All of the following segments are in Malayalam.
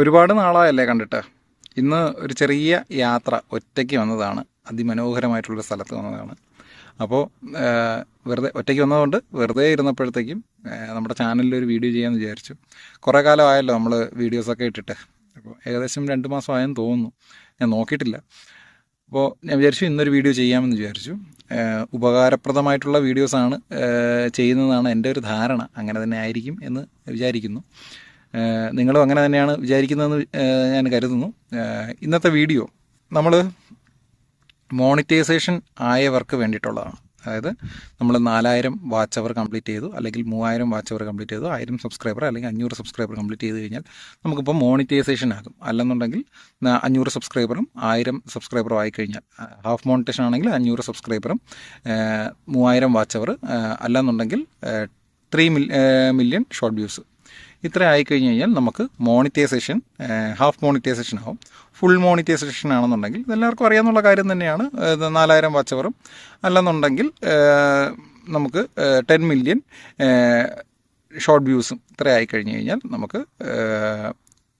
ഒരുപാട് നാളായല്ലേ കണ്ടിട്ട്? ഇന്ന് ഒരു ചെറിയ യാത്ര ഒറ്റയ്ക്ക് വന്നതാണ്. അതിമനോഹരമായിട്ടുള്ള സ്ഥലത്ത് വന്നതാണ്. അപ്പോൾ വെറുതെ ഒറ്റയ്ക്ക് വന്നതുകൊണ്ട് വെറുതെ ഇരുന്നപ്പോഴത്തേക്കും നമ്മുടെ ചാനലിൽ ഒരു വീഡിയോ ചെയ്യാമെന്ന് വിചാരിച്ചു. കുറേ കാലമായല്ലോ നമ്മൾ വീഡിയോസൊക്കെ ഇട്ടിട്ട്. അപ്പോൾ ഏകദേശം രണ്ട് മാസമായെന്ന് തോന്നുന്നു. ഞാൻ നോക്കിയിട്ടില്ല. അപ്പോൾ ഞാൻ വിചാരിച്ചു ഇന്നൊരു വീഡിയോ ചെയ്യാമെന്ന് വിചാരിച്ചു. ഉപകാരപ്രദമായിട്ടുള്ള വീഡിയോസാണ് ചെയ്യുന്നതാണ് എന്റെ ഒരു ധാരണ. അങ്ങനെ തന്നെ ആയിരിക്കും എന്ന് വിചാരിക്കുന്നു. നിങ്ങളും അങ്ങനെ തന്നെയാണ് വിചാരിക്കുന്നതെന്ന് ഞാൻ കരുതുന്നു. ഇന്നത്തെ വീഡിയോ നമ്മൾ മോണിറ്റൈസേഷൻ ആയവർക്ക് വേണ്ടിയിട്ടുള്ളതാണ്. അതായത് നമ്മൾ നാലായിരം വാച്ച് അവർ കംപ്ലീറ്റ് ചെയ്തു അല്ലെങ്കിൽ മൂവായിരം വാച്ച് അവർ കംപ്ലീറ്റ് ചെയ്തു ആയിരം സബ്സ്ക്രൈബർ അല്ലെങ്കിൽ അഞ്ഞൂറ് സബ്സ്ക്രൈബർ കംപ്ലീറ്റ് ചെയ്ത് കഴിഞ്ഞാൽ നമുക്കിപ്പോൾ മോണിറ്റൈസേഷൻ ആകും. അല്ലെന്നുണ്ടെങ്കിൽ അഞ്ഞൂറ് സബ്സ്ക്രൈബറും ആയിരം സബ്സ്ക്രൈബറും ആയിക്കഴിഞ്ഞാൽ ഹാഫ് മോണിറ്റേഷൻ ആണെങ്കിൽ അഞ്ഞൂറ് സബ്സ്ക്രൈബറും മൂവായിരം വാച്ച് അവർ അല്ലെന്നുണ്ടെങ്കിൽ ത്രീ മില്യൺ ഷോർട്ട് വ്യൂസ്. ഇത്ര ആയിക്കഴിഞ്ഞ് കഴിഞ്ഞാൽ നമുക്ക് മോണിറ്റൈസേഷൻ ഹാഫ് മോണിറ്റൈസേഷൻ ആവും. ഫുൾ മോണിറ്റൈസേഷൻ ആണെന്നുണ്ടെങ്കിൽ ഇതെല്ലാവർക്കും അറിയാമെന്നുള്ള കാര്യം തന്നെയാണ്. നാലായിരം വാച്ചവറും. അല്ലെന്നുണ്ടെങ്കിൽ നമുക്ക് ടെൻ മില്യൺ ഷോർട്ട് വ്യൂസും ഇത്ര ആയിക്കഴിഞ്ഞ് കഴിഞ്ഞാൽ നമുക്ക്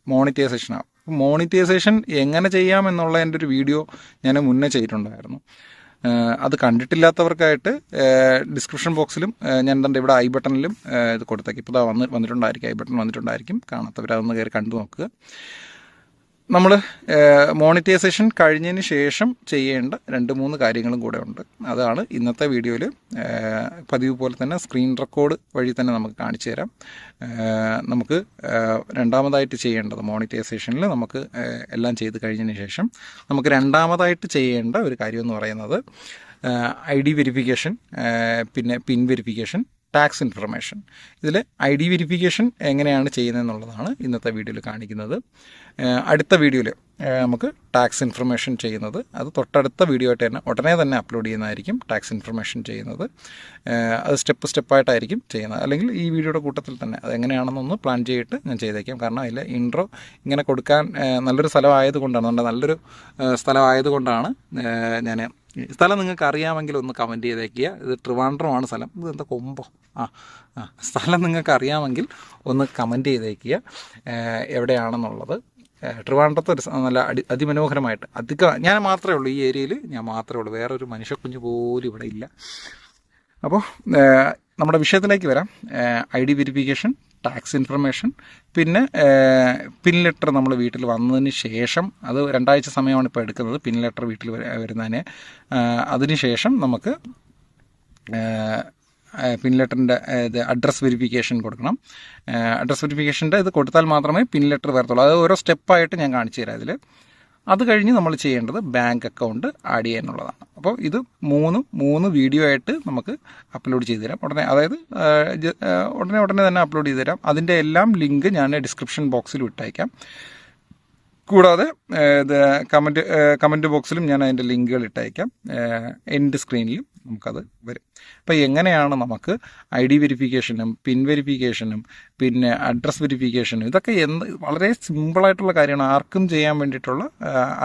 മോണിറ്റൈസേഷൻ ആവും. മോണിറ്റൈസേഷൻ എങ്ങനെ ചെയ്യാം എന്നുള്ളതിന്റെ ഒരു വീഡിയോ ഞാൻ മുന്നേ ചെയ്തിട്ടുണ്ടായിരുന്നു. അത് കണ്ടിട്ടില്ലാത്തവർക്കായിട്ട് ഡിസ്ക്രിപ്ഷൻ ബോക്സിലും ഞാൻ എന്താ ഇവിടെ ഐ ബട്ടണിലും ഇത് കൊടുത്തേക്ക്. ഇപ്പോൾ വന്ന് വന്നിട്ടുണ്ടായിരിക്കും ഐ ബട്ടൺ വന്നിട്ടുണ്ടായിരിക്കും. കാണാത്തവരതൊന്ന് കയറി കണ്ടു നോക്കുക. നമ്മൾ മോണിറ്റൈസേഷൻ കഴിഞ്ഞതിന് ശേഷം ചെയ്യേണ്ട രണ്ട് മൂന്ന് കാര്യങ്ങളും കൂടെ ഉണ്ട്. അതാണ് ഇന്നത്തെ വീഡിയോയിൽ പതിവ് പോലെ തന്നെ സ്ക്രീൻ റെക്കോർഡ് വഴി തന്നെ നമുക്ക് കാണിച്ചു തരാം. നമുക്ക് രണ്ടാമതായിട്ട് ചെയ്യേണ്ടത് മോണിറ്റൈസേഷനിൽ നമുക്ക് എല്ലാം ചെയ്ത് കഴിഞ്ഞതിന് ശേഷം നമുക്ക് രണ്ടാമതായിട്ട് ചെയ്യേണ്ട ഒരു കാര്യം എന്ന് പറയുന്നത് ഐ ഡി വെരിഫിക്കേഷൻ പിന്നെ പിൻ വെരിഫിക്കേഷൻ ടാക്സ് ഇൻഫർമേഷൻ ഇതിൽ ഐ ഡി വെരിഫിക്കേഷൻ എങ്ങനെയാണ് ചെയ്യുന്നതെന്നുള്ളതാണ് ഇന്നത്തെ വീഡിയോയിൽ കാണിക്കുന്നത്. അടുത്ത വീഡിയോയിൽ നമുക്ക് ടാക്സ് ഇൻഫർമേഷൻ ചെയ്യുന്നത്. അത് തൊട്ടടുത്ത വീഡിയോ ആയിട്ട് തന്നെ ഉടനെ തന്നെ അപ്ലോഡ് ചെയ്യുന്നതായിരിക്കും ടാക്സ് ഇൻഫർമേഷൻ ചെയ്യുന്നത്. അത് സ്റ്റെപ്പ് സ്റ്റെപ്പായിട്ടായിരിക്കും ചെയ്യുന്നത്. അല്ലെങ്കിൽ ഈ വീഡിയോയുടെ കൂട്ടത്തിൽ തന്നെ അത് എങ്ങനെയാണെന്നൊന്ന് പ്ലാൻ ചെയ്തിട്ട് ഞാൻ ചെയ്തേക്കാം. കാരണം അതിൽ ഇൻട്രോ ഇങ്ങനെ കൊടുക്കാൻ നല്ലൊരു സ്ഥലമായതുകൊണ്ടാണ് നമ്മുടെ നല്ലൊരു സ്ഥലമായതുകൊണ്ടാണ് ഞാൻ സ്ഥലം നിങ്ങൾക്ക് അറിയാമെങ്കിൽ ഒന്ന് കമന്റ് ചെയ്തേക്കുക. ഇത് ട്രിവാൻഡ്രമാണ് സ്ഥലം. ഇത് എന്താ കൊമ്പോ? ആ ആ. സ്ഥലം നിങ്ങൾക്ക് അറിയാമെങ്കിൽ ഒന്ന് കമന്റ് ചെയ്തേക്കുക. എവിടെയാണെന്നുള്ളത്. ട്രിവാൻഡ്രത്ത് ഒരു നല്ല അടി അതിമനോഹരമായിട്ട് അധികം ഞാൻ മാത്രമേ ഉള്ളൂ ഈ ഏരിയയിൽ. ഞാൻ മാത്രമേ ഉള്ളൂ. വേറൊരു മനുഷ്യക്കുഞ്ഞ് പോലും ഇവിടെ ഇല്ല. അപ്പോൾ നമ്മുടെ വിഷയത്തിലേക്ക് വരാം. I D verification tax information പിന്നെ പിൻ ലെറ്റർ നമ്മൾ വീട്ടിൽ വന്നതിന് ശേഷം അത് രണ്ടാഴ്ച സമയമാണ് ഇപ്പോൾ എടുക്കുന്നത് പിൻ ലെറ്റർ വീട്ടിൽ വര- വരുന്നതിന്. അതിന് ശേഷം നമുക്ക് പിൻ ലെറ്ററിന്റെ ഇത് അഡ്രസ് വെരിഫിക്കേഷൻ കൊടുക്കണം. അഡ്രസ് വെരിഫിക്കേഷന്റെ ഇത് കൊടുത്താൽ മാത്രമേ പിൻ ലെറ്റർ വരത്തുള്ളൂ. അത് ഓരോ സ്റ്റെപ്പായിട്ട് ഞാൻ കാണിച്ചു തരാം ഇതിൽ അത് കഴിഞ്ഞ് നമ്മൾ ചെയ്യേണ്ടത് ബാങ്ക് അക്കൗണ്ട് ആഡ് ചെയ്യുക എന്നുള്ളതാണ് അപ്പോൾ ഇത് മൂന്ന് മൂന്ന് വീഡിയോ ആയിട്ട് നമുക്ക് അപ്ലോഡ് ചെയ്ത് തരാം. ഉടനെ അതായത് ഉടനെ ഉടനെ തന്നെ അപ്ലോഡ് ചെയ്ത് തരാം. അതിന്റെ എല്ലാം ലിങ്ക് ഞാൻ ഡിസ്ക്രിപ്ഷൻ ബോക്സിൽ ഇട്ടയക്കാം കൂടാതെ ഇത് കമന്റ് കമന്റ് ബോക്സിലും ഞാൻ അതിന്റെ ലിങ്കുകൾ ഇട്ടയക്കാം. എൻഡ് സ്ക്രീനിലും നമുക്കത് വരും. അപ്പോൾ എങ്ങനെയാണ് നമുക്ക് ഐ ഡി വെരിഫിക്കേഷനും പിൻ വെരിഫിക്കേഷനും പിന്നെ അഡ്രസ് വെരിഫിക്കേഷനും ഇതൊക്കെ എന്ത് വളരെ സിമ്പിളായിട്ടുള്ള കാര്യമാണ്. ആർക്കും ചെയ്യാൻ വേണ്ടിയിട്ടുള്ള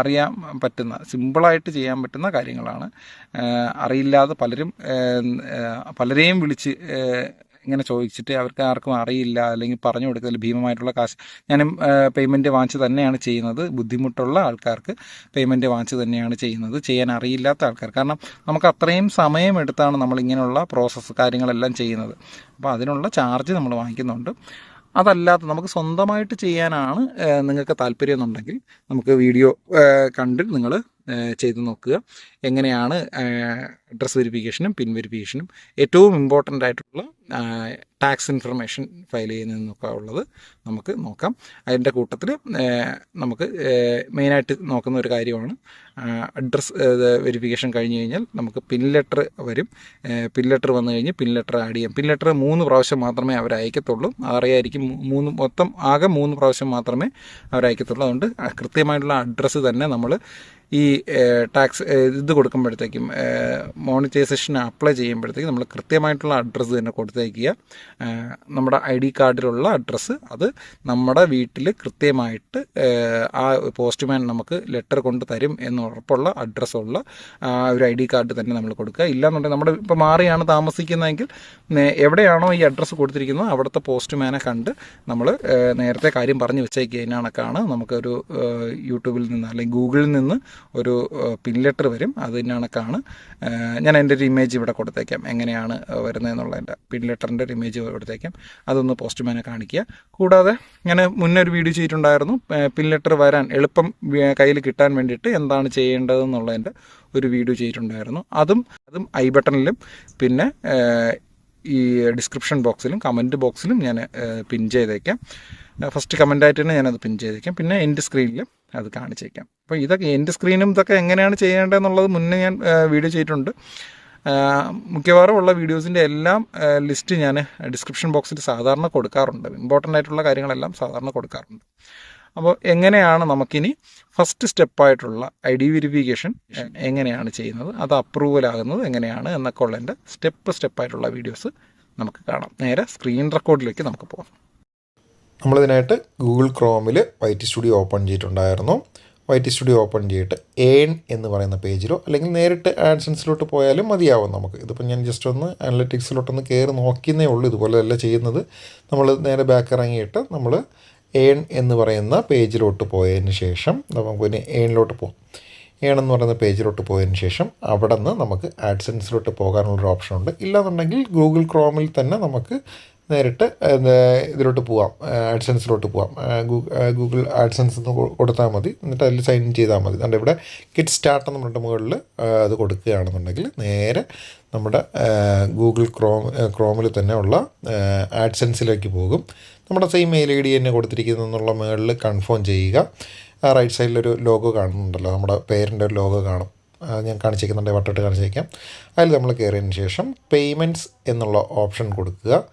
അറിയാൻ പറ്റുന്ന സിമ്പിളായിട്ട് ചെയ്യാൻ പറ്റുന്ന കാര്യങ്ങളാണ്. അറിയില്ലാതെ പലരും പലരെയും വിളിച്ച് ഇങ്ങനെ ചോദിച്ചിട്ട് അവർക്ക് ആർക്കും അറിയില്ല അല്ലെങ്കിൽ പറഞ്ഞു കൊടുക്കുന്നില്ല ഭീമമായിട്ടുള്ള കാശ്. ഞാൻ പേയ്മെന്റ് വാങ്ങിച്ച് തന്നെയാണ് ചെയ്യുന്നത്. ബുദ്ധിമുട്ടുള്ള ആൾക്കാർക്ക് പേയ്മെന്റ് വാങ്ങിച്ച് തന്നെയാണ് ചെയ്യുന്നത്. ചെയ്യാൻ അറിയില്ലാത്ത ആൾക്കാർ. കാരണം നമുക്ക് അത്രയും സമയമെടുത്താണ് നമ്മൾ ഇങ്ങനെയുള്ള പ്രോസസ്സ് കാര്യങ്ങളെല്ലാം ചെയ്യുന്നത്. അപ്പോൾ അതിനുള്ള ചാർജ് നമ്മൾ വാങ്ങിക്കുന്നുണ്ട്. അതല്ലാതെ നമുക്ക് സ്വന്തമായിട്ട് ചെയ്യാനാണ് നിങ്ങൾക്ക് താല്പര്യം എന്നുണ്ടെങ്കിൽ നമുക്ക് വീഡിയോ കണ്ട് നിങ്ങൾ ചെയ്ത് നോക്കുക. എങ്ങനെയാണ് അഡ്രസ് വെരിഫിക്കേഷനും പിൻ വെരിഫിക്കേഷനും ഏറ്റവും ഇമ്പോർട്ടന്റ് ആയിട്ടുള്ള ടാക്സ് ഇൻഫർമേഷൻ ഫയൽ ചെയ്യുന്നതെന്നൊക്കെ ഉള്ളത് നമുക്ക് നോക്കാം. അതിന്റെ കൂട്ടത്തിൽ നമുക്ക് മെയിനായിട്ട് നോക്കുന്ന ഒരു കാര്യമാണ് അഡ്രസ് വെരിഫിക്കേഷൻ കഴിഞ്ഞ് കഴിഞ്ഞാൽ നമുക്ക് പിൻ ലെറ്റർ വരും. പിൻ ലെറ്റർ വന്നു കഴിഞ്ഞ് പിൻ ലെറ്റർ ആഡ് ചെയ്യാം. പിൻ ലെറ്റർ മൂന്ന് പ്രാവശ്യം മാത്രമേ അവർ അയക്കത്തുള്ളൂ. അറിയായിരിക്കും മൂന്ന് മൊത്തം ആകെ മൂന്ന് പ്രാവശ്യം മാത്രമേ അവർ അയക്കത്തുള്ളൂ. അതുകൊണ്ട് കൃത്യമായിട്ടുള്ള അഡ്രസ്സ് തന്നെ നമ്മൾ ഈ ടാക്സ് ഇത് കൊടുക്കുമ്പോഴത്തേക്കും മോണിറ്റൈസേഷൻ അപ്ലൈ ചെയ്യുമ്പോഴത്തേക്ക് നമ്മൾ കൃത്യമായിട്ടുള്ള അഡ്രസ്സ് തന്നെ കൊടുത്തേക്കുക നമ്മുടെ ഐ ഡി കാർഡിലുള്ള അഡ്രസ്സ് അത് നമ്മുടെ വീട്ടിൽ കൃത്യമായിട്ട് ആ, പോസ്റ്റ്മാൻ നമുക്ക് ലെറ്റർ കൊണ്ട് തരും എന്ന് ഉറപ്പുള്ള അഡ്രസ്സുള്ള ഒരു ഐ ഡി കാർഡ് തന്നെ നമ്മൾ കൊടുക്കുക. ഇല്ലാന്നുണ്ടെങ്കിൽ നമ്മുടെ ഇപ്പോൾ മാറിയാണ് താമസിക്കുന്നതെങ്കിൽ എവിടെയാണോ ഈ അഡ്രസ്സ് കൊടുത്തിരിക്കുന്നത് അവിടുത്തെ പോസ്റ്റ്മാനെ കണ്ട് നമ്മൾ നേരത്തെ കാര്യം പറഞ്ഞു വെച്ചേക്കുക. ഇതിനണക്കാണ് നമുക്കൊരു യൂട്യൂബിൽ നിന്ന് അല്ലെങ്കിൽ ഗൂഗിളിൽ നിന്ന് ഒരു പിൻ ലെറ്റർ വരും. അതിനണക്കാണ് ഞാൻ എന്റെ ഒരു ഇമേജ് ഇവിടെ കൊടുത്തേക്കാം. എങ്ങനെയാണ് വരുന്നതെന്നുള്ളതിന്റെ പിൻ ലെറ്ററിന്റെ ഒരു ഇമേജ് കൊടുത്തേക്കാം. അതൊന്ന് പോസ്റ്റ്മാനെ കാണിക്കുക. കൂടാതെ ഞാൻ മുന്നേ ഒരു വീഡിയോ ചെയ്തിട്ടുണ്ടായിരുന്നു. പിൻ ലെറ്റർ വരാൻ എളുപ്പം കയ്യിൽ കിട്ടാൻ വേണ്ടിയിട്ട് എന്താണ് ചെയ്യേണ്ടതെന്നുള്ളതിന്റെ ഒരു വീഡിയോ ചെയ്തിട്ടുണ്ടായിരുന്നു. അതും അതും ഐ ബട്ടണിലും. പിന്നെ ഈ ഡിസ്ക്രിപ്ഷൻ ബോക്സിലും കമന്റ് ബോക്സിലും ഞാൻ പിൻ ചെയ്തേക്കാം. ഫസ്റ്റ് കമന്റായിട്ട് തന്നെ ഞാനത് പിൻ ചെയ്തേക്കാം. പിന്നെ എന്റെ സ്ക്രീനിലും അത് കാണിച്ചേക്കാം. അപ്പോൾ ഇതൊക്കെ എന്റെ സ്ക്രീനും ഇതൊക്കെ എങ്ങനെയാണ് ചെയ്യേണ്ടതെന്നുള്ളത് മുന്നേ ഞാൻ വീഡിയോ ചെയ്തിട്ടുണ്ട്. മിക്കവാറും ഉള്ള വീഡിയോസിന്റെ എല്ലാം ലിസ്റ്റ് ഞാൻ ഡിസ്ക്രിപ്ഷൻ ബോക്സിൽ സാധാരണ കൊടുക്കാറുണ്ട്. ഇമ്പോർട്ടന്റ് ആയിട്ടുള്ള കാര്യങ്ങളെല്ലാം സാധാരണ കൊടുക്കാറുണ്ട്. അപ്പോൾ എങ്ങനെയാണ് നമുക്കിനി ഫസ്റ്റ് സ്റ്റെപ്പായിട്ടുള്ള ഐ ഡി വെരിഫിക്കേഷൻ എങ്ങനെയാണ് ചെയ്യുന്നത്? അത് അപ്രൂവൽ ആകുന്നത് എങ്ങനെയാണ് എന്നൊക്കെ ഉള്ളതിന്റെ സ്റ്റെപ്പ് സ്റ്റെപ്പായിട്ടുള്ള വീഡിയോസ് നമുക്ക് കാണാം. നേരെ സ്ക്രീൻ റെക്കോർഡിലേക്ക് നമുക്ക് പോകാം നമ്മളിതിനായിട്ട് ഗൂഗിൾ ക്രോമിൽ വൈറ്റ് സ്റ്റുഡിയോ ഓപ്പൺ ചെയ്തിട്ടുണ്ടായിരുന്നു. വൈറ്റ് സ്റ്റുഡിയോ ഓപ്പൺ ചെയ്തിട്ട് ഏൺ എന്ന് പറയുന്ന പേജിലോ അല്ലെങ്കിൽ നേരിട്ട് ആഡ്സൻസിലോട്ട് പോയാലും മതിയാവും നമുക്ക്. ഇതിപ്പോൾ ഞാൻ ജസ്റ്റ് ഒന്ന് അനലറ്റിക്സിലോട്ടൊന്ന് കയറി നോക്കിയെന്നേ ഉള്ളൂ. ഇതുപോലെ അല്ല ചെയ്യുന്നത്. നമ്മൾ നേരെ ബാക്ക് ഇറങ്ങിയിട്ട് നമ്മൾ ഏൺ എന്ന് പറയുന്ന പേജിലോട്ട് പോയതിന് ശേഷം നമുക്ക് പിന്നെ ഏണിലോട്ട് പോകും ഏൺ എന്ന് പറയുന്ന പേജിലോട്ട് പോയതിന് ശേഷം അവിടെ നിന്ന് നമുക്ക് ആഡ്സൻസിലോട്ട് പോകാനുള്ളൊരു ഓപ്ഷൻ ഉണ്ട്. ഇല്ലാന്നുണ്ടെങ്കിൽ ഗൂഗിൾ ക്രോമിൽ തന്നെ നമുക്ക് നേരിട്ട് ഇതിലോട്ട് പോവാം. ആഡ്സൻസിലോട്ട് പോവാം. ഗൂഗിൾ ആഡ്സൻസ് എന്ന് കൊടുത്താൽ മതി. എന്നിട്ട് അതിൽ സൈൻ ഇൻ ചെയ്താൽ മതി. അതുകൊണ്ട് ഇവിടെ കിറ്റ് സ്റ്റാർട്ട് എന്ന് പറഞ്ഞിട്ട് മുകളിൽ അത് കൊടുക്കുകയാണെന്നുണ്ടെങ്കിൽ നേരെ നമ്മുടെ ഗൂഗിൾ ക്രോം ക്രോമിൽ തന്നെ ഉള്ള ആഡ്സൻസിലേക്ക് പോകും. നമ്മുടെ സെയിം മെയിൽ ഐ ഡി തന്നെ കൊടുത്തിരിക്കുന്നു എന്നുള്ള മുകളിൽ കൺഫേം ചെയ്യുക. റൈറ്റ് സൈഡിലൊരു ലോഗോ കാണുന്നുണ്ടല്ലോ. നമ്മുടെ പേരിന്റെ ഒരു ലോഗോ കാണും. ഞാൻ കാണിച്ചേക്കുന്നുണ്ട്. വട്ടിട്ട് കാണിച്ചേക്കാം. അതിൽ നമ്മൾ കയറിയതിന് ശേഷം പേയ്മെന്റ്സ് എന്നുള്ള ഓപ്ഷൻ കൊടുക്കുക.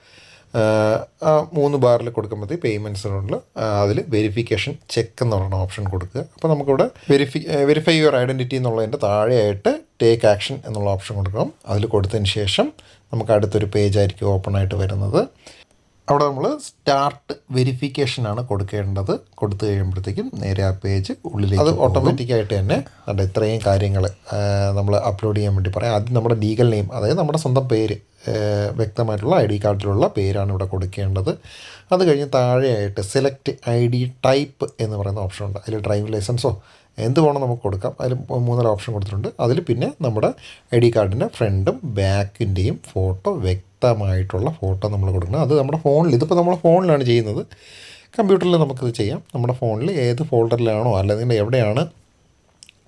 മൂന്ന് ബാറിൽ കൊടുക്കുമ്പോഴത്തേ പേയ്മെന്റ്സിനുള്ള അതിൽ വെരിഫിക്കേഷൻ ചെക്ക് എന്ന് പറയുന്ന ഓപ്ഷൻ കൊടുക്കുക. അപ്പോൾ നമുക്കിവിടെ വെരിഫി വെരിഫൈ യുവർ ഐഡന്റിറ്റി എന്നുള്ളതിന്റെ താഴെയായിട്ട് ടേക്ക് ആക്ഷൻ എന്നുള്ള ഓപ്ഷൻ കൊടുക്കണം. അതിൽ കൊടുത്തതിന് ശേഷം നമുക്ക് അടുത്തൊരു പേജായിരിക്കും ഓപ്പൺ ആയിട്ട് വരുന്നത്. അവിടെ നമ്മൾ സ്റ്റാർട്ട് വെരിഫിക്കേഷനാണ് കൊടുക്കേണ്ടത്. കൊടുത്തു കഴിയുമ്പോഴത്തേക്കും നേരെ ആ പേജ് ഉള്ളിലേക്ക് അത് ഓട്ടോമാറ്റിക്കായിട്ട് തന്നെ അവിടെ ഇത്രയും കാര്യങ്ങൾ നമ്മൾ അപ്ലോഡ് ചെയ്യാൻ വേണ്ടി പറയാം. ആദ്യം നമ്മുടെ ലീഗൽ നെയിം അതായത് നമ്മുടെ സ്വന്തം പേര് വ്യക്തമായിട്ടുള്ള ഐ ഡി കാർഡിലുള്ള പേരാണ് ഇവിടെ കൊടുക്കേണ്ടത്. അത് കഴിഞ്ഞ് താഴെയായിട്ട് സെലക്ട് ഐ ഡി ടൈപ്പ് എന്ന് പറയുന്ന ഓപ്ഷൻ ഉണ്ട്. അതിൽ ഡ്രൈവിംഗ് ലൈസൻസോ എന്ത് വേണം നമുക്ക് കൊടുക്കാം. അതിൽ മൂന്നര ഓപ്ഷൻ കൊടുത്തിട്ടുണ്ട്. അതിൽ പിന്നെ നമ്മുടെ ഐ ഡി കാർഡിന്റെ ഫ്രണ്ടും ബാക്കിന്റെയും ഫോട്ടോ വ്യക്തമായിട്ടുള്ള ഫോട്ടോ നമ്മൾ കൊടുക്കണം. അത് നമ്മുടെ ഫോണിൽ ഇതിപ്പോൾ നമ്മുടെ ഫോണിലാണ് ചെയ്യുന്നത്. കമ്പ്യൂട്ടറിൽ നമുക്കിത് ചെയ്യാം. നമ്മുടെ ഫോണിൽ ഏത് ഫോൾഡറിലാണോ അല്ലെങ്കിൽ എവിടെയാണ്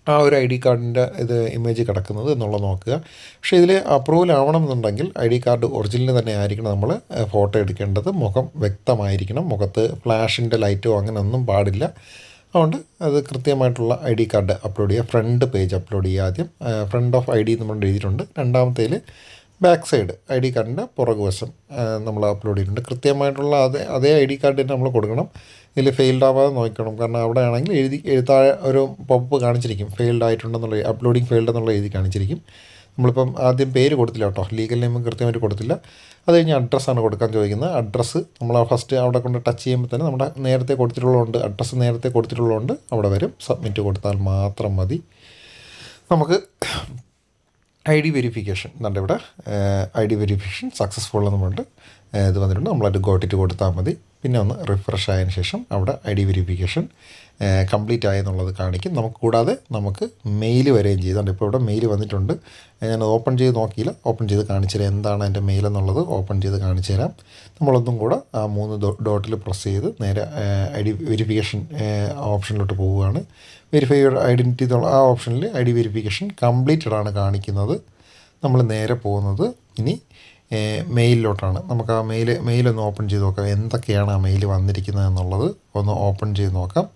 ആ ഒരു ഐ ഡി കാർഡിന്റെ ഇത് ഇമേജ് കിടക്കുന്നത് എന്നുള്ളത് നോക്കുക. പക്ഷേ ഇതിൽ അപ്രൂവൽ ആവണമെന്നുണ്ടെങ്കിൽ ഐ ഡി കാർഡ് ഒറിജിനൽ തന്നെ ആയിരിക്കണം നമ്മൾ ഫോട്ടോ എടുക്കേണ്ടത്. മുഖം വ്യക്തമായിരിക്കണം. മുഖത്ത് ഫ്ലാഷിന്റെ ലൈറ്റോ അങ്ങനെ ഒന്നും പാടില്ല. അതുകൊണ്ട് അത് കൃത്യമായിട്ടുള്ള ഐ ഡി കാർഡ് അപ്ലോഡ് ചെയ്യുക. ഫ്രണ്ട് പേജ് അപ്ലോഡ് ചെയ്യുക ആദ്യം. ഫ്രണ്ട് ഓഫ് ഐ ഡി നമ്മൾ എഴുതിയിട്ടുണ്ട്. രണ്ടാമത്തേൽ ബാക്ക് സൈഡ് ഐ ഡി കാർഡിന്റെ പുറകുവശം നമ്മൾ അപ്ലോഡ് ചെയ്തിട്ടുണ്ട്. കൃത്യമായിട്ടുള്ള അതേ അതേ ഐ ഡി കാർഡ് തന്നെ നമ്മൾ കൊടുക്കണം. ഇതിൽ ഫെയിൽഡ് ആവാതെ നോക്കണം. കാരണം അവിടെ ആണെങ്കിൽ എഴുതി എഴുത്താ ഒരു പപ്പ് കാണിച്ചിരിക്കും. ഫെയിൽഡ് ആയിട്ടുണ്ടെന്നുള്ള അപ്ലോഡിങ് ഫെയിൽഡ് എന്നുള്ള എഴുതി കാണിച്ചിരിക്കും. നമ്മളിപ്പം ആദ്യം പേര് കൊടുത്തില്ല കേട്ടോ. ലീഗൽ നെയിം കൃത്യമായിട്ട് കൊടുത്തില്ല. അത് കഴിഞ്ഞ് അഡ്രസ്സാണ് കൊടുക്കാൻ ചോദിക്കുന്നത്. അഡ്രസ്സ് നമ്മൾ ഫസ്റ്റ് അവിടെ കൊണ്ട് ടച്ച് ചെയ്യുമ്പോൾ തന്നെ നമ്മുടെ നേരത്തെ കൊടുത്തിട്ടുള്ളതുകൊണ്ട് അഡ്രസ്സ് നേരത്തെ കൊടുത്തിട്ടുള്ളതുകൊണ്ട് അവിടെ വരും. സബ്മിറ്റ് കൊടുത്താൽ മാത്രം മതി. നമുക്ക് ഐ ഡി വെരിഫിക്കേഷൻ എന്നുണ്ട് ഇവിടെ ഐ ഡി വെരിഫിക്കേഷൻ സക്സസ്ഫുൾ എന്നുണ്ട് ഇത് വന്നിട്ടുണ്ട്. നമ്മളത് ഗോട്ടിട്ട് കൊടുത്താൽ മതി. പിന്നെ ഒന്ന് റിഫ്രഷ് ആയതിനു ശേഷം അവിടെ ഐ ഡി വെരിഫിക്കേഷൻ കംപ്ലീറ്റ് ആയെന്നുള്ളത് കാണിക്കും. നമുക്ക് കൂടാതെ നമുക്ക് മെയിൽ വരികയും ചെയ്തുണ്ട് ഇപ്പോൾ ഇവിടെ മെയിൽ വന്നിട്ടുണ്ട്. ഞാൻ ഓപ്പൺ ചെയ്ത് നോക്കിയില്ല. ഓപ്പൺ ചെയ്ത് കാണിച്ചു തരാം എന്താണ് എന്റെ മെയിൽ എന്നുള്ളത്. ഓപ്പൺ ചെയ്ത് കാണിച്ചു തരാം. നമ്മളൊന്നും കൂടെ ആ മൂന്ന് ഡോട്ടിൽ പ്രസ് ചെയ്ത് നേരെ ഐ ഡി വെരിഫിക്കേഷൻ ഓപ്ഷനിലോട്ട് പോവുകയാണ്. വെരിഫൈ യുവർ ഐഡന്റിറ്റി എന്നുള്ള ആ ഓപ്ഷനിൽ ഐ ഡി വെരിഫിക്കേഷൻ കംപ്ലീറ്റഡ് ആണ് കാണിക്കുന്നത്. നമ്മൾ നേരെ പോകുന്നത്. ഇനി മെയിലിലോട്ടാണ്. നമുക്ക് ആ മെയിൽ മെയിലൊന്ന് ഓപ്പൺ ചെയ്ത് നോക്കാം. എന്തൊക്കെയാണ് ആ മെയിൽ വന്നിരിക്കുന്നത് എന്നുള്ളത് ഒന്ന് ഓപ്പൺ ചെയ്ത് നോക്കാം.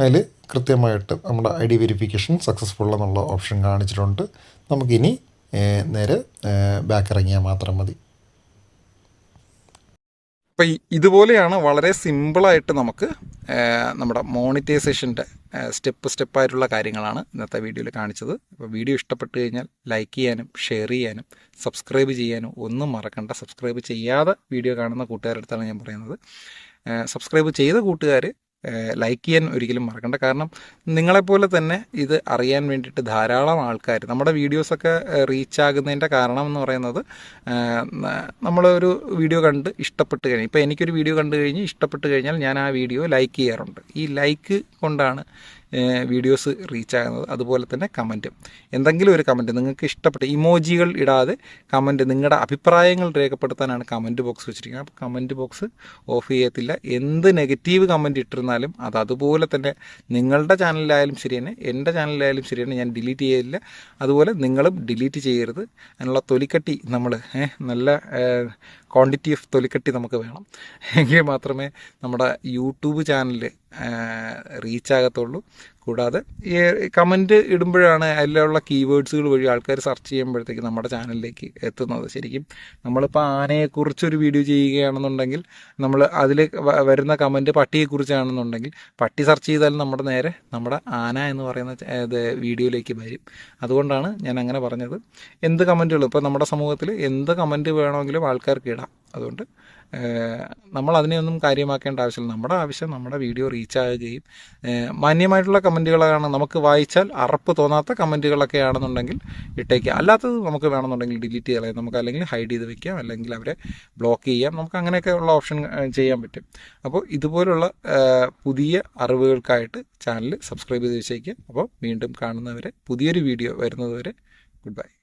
അതിൽ കൃത്യമായിട്ട് നമ്മുടെ ഐ ഡി വെരിഫിക്കേഷൻ സക്സസ്ഫുൾ എന്നുള്ള ഓപ്ഷൻ കാണിച്ചിട്ടുണ്ട്. നമുക്കിനി നേരെ ബാക്ക് ഇറങ്ങിയാൽ മാത്രം മതി. അപ്പോൾ ഇതുപോലെയാണ് വളരെ സിമ്പിളായിട്ട് നമുക്ക് നമ്മുടെ മോണിറ്റൈസേഷന്റെ സ്റ്റെപ്പ് സ്റ്റെപ്പായിട്ടുള്ള കാര്യങ്ങളാണ് ഇന്നത്തെ വീഡിയോയിൽ കാണിച്ചത്. അപ്പോൾ വീഡിയോ ഇഷ്ടപ്പെട്ട് കഴിഞ്ഞാൽ ലൈക്ക് ചെയ്യാനും ഷെയർ ചെയ്യാനും സബ്സ്ക്രൈബ് ചെയ്യാനും ഒന്നും മറക്കണ്ട. സബ്സ്ക്രൈബ് ചെയ്യാതെ വീഡിയോ കാണുന്ന കൂട്ടുകാരുടെ അടുത്താണ് ഞാൻ പറയുന്നത്. സബ്സ്ക്രൈബ് ചെയ്ത കൂട്ടുകാർ ലൈക്ക് ചെയ്യാൻ ഒരിക്കലും മറക്കണ്ട. കാരണം നിങ്ങളെപ്പോലെ തന്നെ ഇത് അറിയാൻ വേണ്ടിയിട്ട് ധാരാളം ആൾക്കാർ നമ്മുടെ വീഡിയോസൊക്കെ റീച്ച് ആകുന്നതിന്റെ കാരണം എന്ന് പറയുന്നത് നമ്മളൊരു വീഡിയോ കണ്ട് ഇഷ്ടപ്പെട്ട് കഴിഞ്ഞാൽ ഇപ്പോൾ എനിക്കൊരു വീഡിയോ കണ്ടു കഴിഞ്ഞ് ഇഷ്ടപ്പെട്ട് കഴിഞ്ഞാൽ ഞാൻ ആ വീഡിയോ ലൈക്ക് ചെയ്യാറുണ്ട്. ഈ ലൈക്ക് കൊണ്ടാണ് വീഡിയോസ് റീച്ച് ആകുന്നത് അതുപോലെ തന്നെ കമന്റും. എന്തെങ്കിലും ഒരു കമന്റ് നിങ്ങൾക്ക് ഇഷ്ടപ്പെട്ട ഇമോജികൾ ഇടാതെ കമന്റ് നിങ്ങളുടെ അഭിപ്രായങ്ങൾ രേഖപ്പെടുത്താനാണ് കമന്റ് ബോക്സ് വെച്ചിരിക്കുന്നത്. അപ്പോൾ കമന്റ് ബോക്സ് ഓഫ് ചെയ്യത്തില്ല. എന്ത് നെഗറ്റീവ് കമന്റ് ഇട്ടിരുന്നാലും അത് അതുപോലെ തന്നെ നിങ്ങളുടെ ചാനലിലായാലും ശരി തന്നെ എന്റെ ചാനലിലായാലും ശരി തന്നെ ഞാൻ ഡിലീറ്റ് ചെയ്യില്ല അതുപോലെ നിങ്ങളും ഡിലീറ്റ് ചെയ്യരുത്. അതിനുള്ള തൊലിക്കട്ടി നമ്മൾ നല്ല ക്വാണ്ടിറ്റി ഓഫ് തൊലിക്കട്ടി നമുക്ക് വേണം. എങ്കിൽ മാത്രമേ നമ്മുടെ യൂട്യൂബ് ചാനൽ റീച്ച് ആകത്തുള്ളൂ. കൂടാതെ ഈ കമന്റ് ഇടുമ്പോഴാണ് അതിലുള്ള കീവേഡ്സുകൾ വഴി ആൾക്കാർ സെർച്ച് ചെയ്യുമ്പോഴത്തേക്ക് നമ്മുടെ ചാനലിലേക്ക് എത്തുന്നത്. ശരിക്കും നമ്മളിപ്പോൾ ആനയെക്കുറിച്ചൊരു വീഡിയോ ചെയ്യുകയാണെന്നുണ്ടെങ്കിൽ നമ്മൾ അതിൽ വരുന്ന കമന്റ് പട്ടിയെക്കുറിച്ചാണെന്നുണ്ടെങ്കിൽ പട്ടി സെർച്ച് ചെയ്താൽ നമ്മുടെ നേരെ നമ്മുടെ ആന എന്ന് പറയുന്ന ഇത് വീഡിയോയിലേക്ക് വരും. അതുകൊണ്ടാണ് ഞാൻ അങ്ങനെ പറഞ്ഞത്. എന്ത് കമന്റുകളും ഇപ്പോൾ നമ്മുടെ സമൂഹത്തിൽ എന്ത് കമന്റ് വേണമെങ്കിലും ആൾക്കാർക്ക് ഇടാം. അതുകൊണ്ട് നമ്മൾ അതിനെയൊന്നും കാര്യമാക്കേണ്ട ആവശ്യമില്ല. നമ്മുടെ ആവശ്യം നമ്മുടെ വീഡിയോ റീച്ച് ചെയ്യും മാന്യമായിട്ടുള്ള കമന്റുകളാണ് നമുക്ക് വായിച്ചാൽ അറപ്പ് തോന്നാത്ത കമന്റുകളൊക്കെ ആണെന്നുണ്ടെങ്കിൽ ഇട്ടേക്കുക. അല്ലാത്തത് നമുക്ക് വേണമെന്നുണ്ടെങ്കിൽ ഡിലീറ്റ് ചെയ്യാം. നമുക്ക് അല്ലെങ്കിൽ ഹൈഡ് ചെയ്ത് വെക്കാം അല്ലെങ്കിൽ അവരെ ബ്ലോക്ക് ചെയ്യാം. നമുക്ക് അങ്ങനെയൊക്കെ ഉള്ള ഓപ്ഷൻ ചെയ്യാൻ പറ്റും. അപ്പോൾ ഇതുപോലുള്ള പുതിയ അറിവുകൾക്കായിട്ട് ചാനൽ സബ്സ്ക്രൈബ് ചെയ്ത് വെച്ചേക്കുക. അപ്പോൾ വീണ്ടും കാണുന്നവരെ പുതിയൊരു വീഡിയോ വരുന്നതുവരെ ഗുഡ് ബൈ.